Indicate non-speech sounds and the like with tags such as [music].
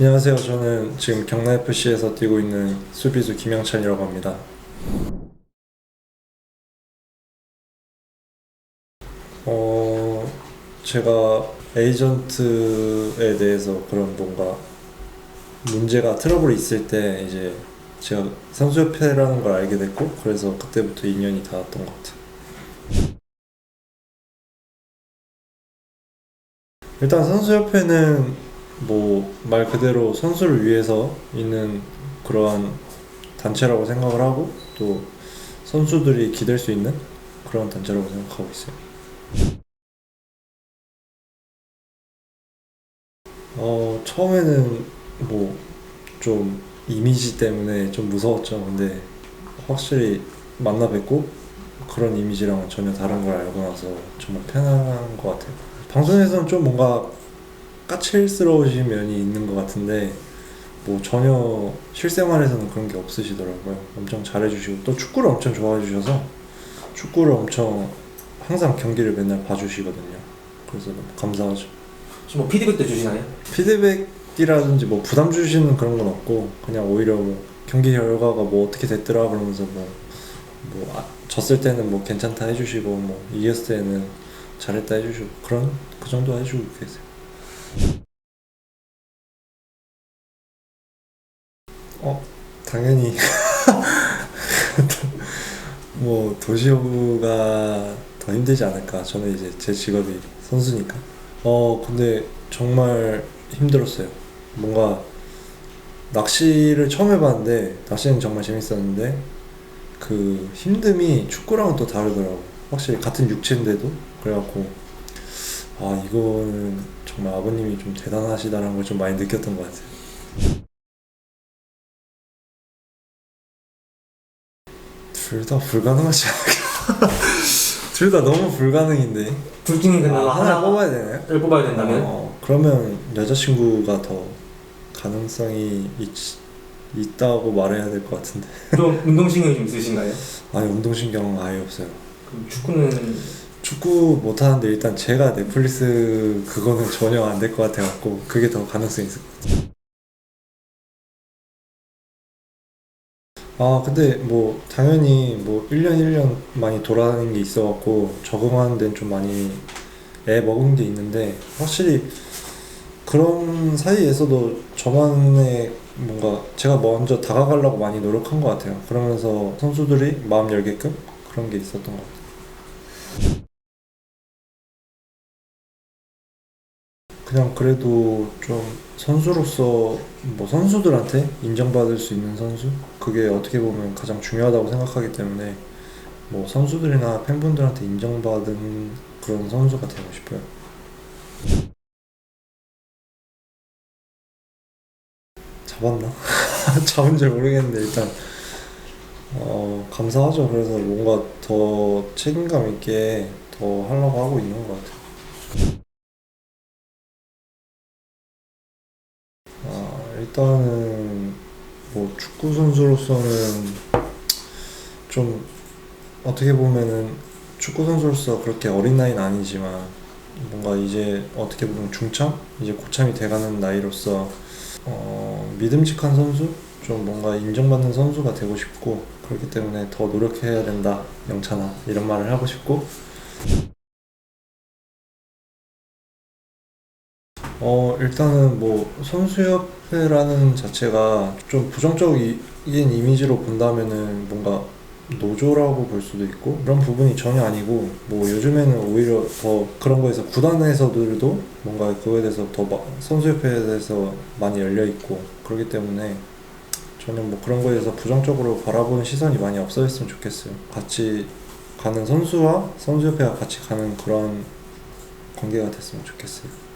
안녕하세요. 저는 지금 경남FC에서 뛰고 있는 수비수 김영찬이라고 합니다. 어, 제가 에이전트에 대해서 그런 뭔가 문제가 트러블이 있을 때 이제 제가 선수협회라는 걸 알게 됐고 그래서 그때부터 인연이 닿았던 것 같아요. 일단 선수협회는 뭐 말 그대로 선수를 위해서 있는 그러한 단체라고 생각을 하고 또 선수들이 기댈 수 있는 그런 단체라고 생각하고 있어요. 어 처음에는 뭐 좀 이미지 때문에 좀 무서웠죠. 근데 확실히 만나 뵙고 그런 이미지랑은 전혀 다른 걸 알고 나서 정말 편안한 것 같아요. 방송에서는 좀 뭔가 까칠스러우신 면이 있는 것 같은데 뭐 전혀 실생활에서는 그런 게 없으시더라고요. 엄청 잘해주시고 또 축구를 엄청 좋아해 주셔서 축구를 엄청 항상 경기를 맨날 봐주시거든요. 그래서 너무 감사하죠. 혹시 뭐 피드백도 주시나요? 피드백이라든지 뭐 부담 주시는 그런 건 없고 그냥 오히려 뭐 경기 결과가 뭐 어떻게 됐더라 그러면서 뭐, 뭐 아, 졌을 때는 뭐 괜찮다 해주시고 뭐 이겼을 때는 잘했다 해주시고 그런 그 정도 해주고 계세요. 어 당연히. [laughs] 뭐 도시오구가 더 힘들지 않을까. 저는 이제 제 직업이 선수니까. 어 근데 정말 힘들었어요. 뭔가 낚시를 처음 해봤는데 낚시는 정말 재밌었는데 그 힘듦이 축구랑은 또 다르더라고. 확실히 같은 육체인데도. 그래갖고 아 이거는 정말 아버님이 좀 대단하시다는 걸 좀 많이 느꼈던 것 같아요 둘 다 불가능하지 않을까? [laughs] 둘 다 너무 불가능인데. 둘 중에 그냥 아, 하나 하나 뽑아야 되나요? 를 뽑아야 된다면? 어, 그러면 여자친구가 더 가능성이 있, 있다고 말해야 될 것 같은데. [laughs] 좀 운동신경이 좀 있으신가요? 아니 운동신경 아예 없어요. 그럼 축구는? 축구 못하는데 일단 제가 넷플릭스 그거는 전혀 안 될 것 같아갖고 그게 더 가능성이 있을 것 같아요 아 근데 뭐 당연히 뭐 1년 1년 많이 돌아다니는 게 있어 갖고 적응하는 데는 좀 많이 애 먹은 게 있는데 확실히 그런 사이에서도 저만의 뭔가 제가 먼저 다가가려고 많이 노력한 것 같아요. 그러면서 선수들이 마음 열게끔 그런 게 있었던 것 같아요. 그냥 그래도 좀 선수로서 뭐 선수들한테 인정받을 수 있는 선수 그게 어떻게 보면 가장 중요하다고 생각하기 때문에 뭐 선수들이나 팬분들한테 인정받은 그런 선수가 되고 싶어요. 잡았나? [laughs] 잡은 줄 모르겠는데 일단 어 감사하죠. 그래서 뭔가 더 책임감 있게 더 하려고 하고 있는 것 같아요. 아, 일단은 뭐 축구 선수로서는 좀 어떻게 보면은 축구 선수로서 그렇게 어린 나이는 아니지만 뭔가 이제 어떻게 보면 중참? 이제 고참이 돼가는 나이로서 어, 믿음직한 선수? 좀 뭔가 인정받는 선수가 되고 싶고 그렇기 때문에 더 노력해야 된다 영찬아. 이런 말을 하고 싶고 어, 일단은 뭐 선수협회라는 자체가 좀 부정적인 이미지로 본다면은 뭔가 노조라고 볼 수도 있고 그런 부분이 전혀 아니고 뭐 요즘에는 오히려 더 그런 거에서 구단에서들도 뭔가 그거에 대해서 더 마- 선수협회에 대해서 많이 열려 있고 그렇기 때문에 저는 뭐 그런 거에 대해서 부정적으로 바라보는 시선이 많이 없어졌으면 좋겠어요. 같이 가는 선수와 선수협회가 같이 가는 그런 관계가 됐으면 좋겠어요.